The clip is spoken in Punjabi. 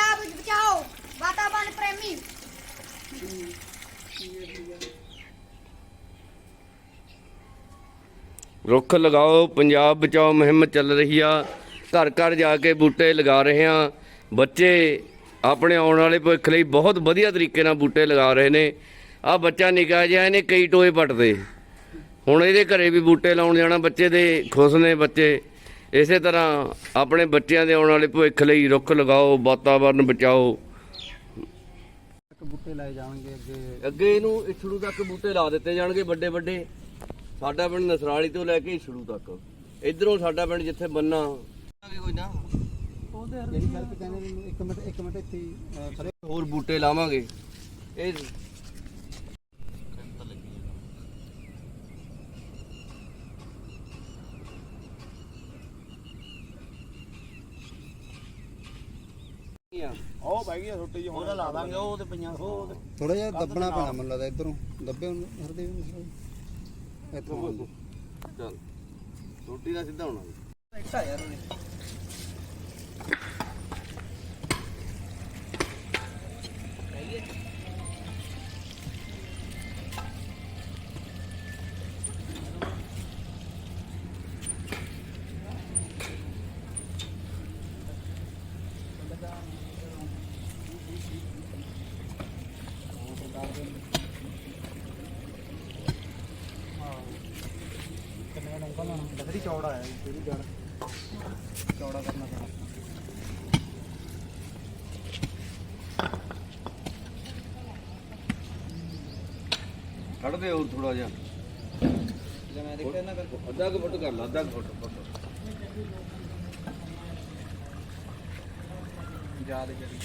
ਬਚਾਓ ਵਾਤਾਵਰਣ ਪ੍ਰੇਮੀ। ਰੁੱਖ ਲਗਾਓ, ਪੰਜਾਬ ਬਚਾਓ, ਮੁਹਿੰਮ ਚੱਲ ਰਹੀ ਆ। ਘਰ ਘਰ ਜਾ ਕੇ ਬੂਟੇ ਲਗਾ ਰਹੇ ਆ। ਬੱਚੇ ਆਪਣੇ ਆਉਣ ਵਾਲੇ ਭਵਿੱਖ ਲਈ ਬਹੁਤ ਵਧੀਆ ਤਰੀਕੇ ਨਾਲ ਬੂਟੇ ਲਗਾ ਰਹੇ ਨੇ। ਆ ਬੱਚਾ ਨਿਕਾ ਜਿਹਾ, ਇਹਨੇ ਕਈ ਟੋਏ ਪੱਟਦੇ। ਹੁਣ ਇਹਦੇ ਘਰੇ ਵੀ ਬੂਟੇ ਲਾਉਣ ਜਾਣਾ, ਬੱਚੇ ਦੇ ਖੁਸ਼ ਨੇ ਬੱਚੇ। ਇਸੇ ਤਰ੍ਹਾਂ ਆਪਣੇ ਬੱਚਿਆਂ ਦੇ ਆਉਣ ਵਾਲੇ ਭਵਿੱਖ ਲਈ ਰੁੱਖ ਲਗਾਓ ਵਾਤਾਵਰਨ ਬਚਾਓ। ਬੂਟੇ ਲਾਏ ਜਾਣਗੇ ਅੱਗੇ। ਅੱਗੇ ਇਹਨੂੰ ਇਛੜੂ ਤੱਕ ਬੂਟੇ ਲਾ ਦਿੱਤੇ ਜਾਣਗੇ ਵੱਡੇ ਵੱਡੇ। ਸਾਡਾ ਪਿੰਡ ਨਸਰਾਲੀ ਤੋਂ ਲੈ ਕੇ ਇਛੜੂ ਤੱਕ। ਇਧਰੋਂ ਸਾਡਾ ਪਿੰਡ ਜਿੱਥੇ ਬੰਨਾ। ਕੋਈ ਨਾ। ਉਹਦੇ ਨੇ ਇੱਕ ਮਿੰਟ ਇੱਕ ਮਿੰਟ ਇੱਥੇ ਹੀ, ਅਹ, ਖੜੇ। ਹੋਰ ਬੂਟੇ ਲਾਵਾਂਗੇ। ਇਹ ਉਹ ਬਹਿ ਗਈ ਛੋਟੀ ਜਿਹੀ ਉਹਦਾ ਲਾ ਦਾਂਗੇ ਉਹ ਤੇ ਪਈਆਂ ਉਹ ਥੋੜਾ ਜਿਹਾ ਦੱਬਣਾ ਪੈਣਾ ਮੈਨੂੰ ਲੱਗਦਾ ਇਧਰੋਂ। ਦੱਬੇ ਹੁਣ ਹਰਦੇ ਵੀ ਇੱਥੋਂ ਚੱਲ। ਰੋਟੀ ਦਾ ਸਿੱਧਾ ਹੋਣਾ। ਇੱਟਾ ਯਾਰ ਕਿੰਨੇ ਚੌੜਾ ਹੈ ਜਿਹੜੀ ਜੜ ਚੌੜਾ ਕਰਨਾ ਪੈਣਾ ਕੱਢ ਦੇ ਹੋਰ ਥੋੜਾ ਜਿਹਾ ਮੈਂ ਦੇਖਿਆ ਨਾ ਕਰ ਅੱਧਾ ਕੁ ਫੁੱਟ ਕਰ ਲਾ ਅੱਧਾ ਕੁ ਫੁੱਟ ਫੁੱਟ। ਯਾਦ ਜਿਹੜੀ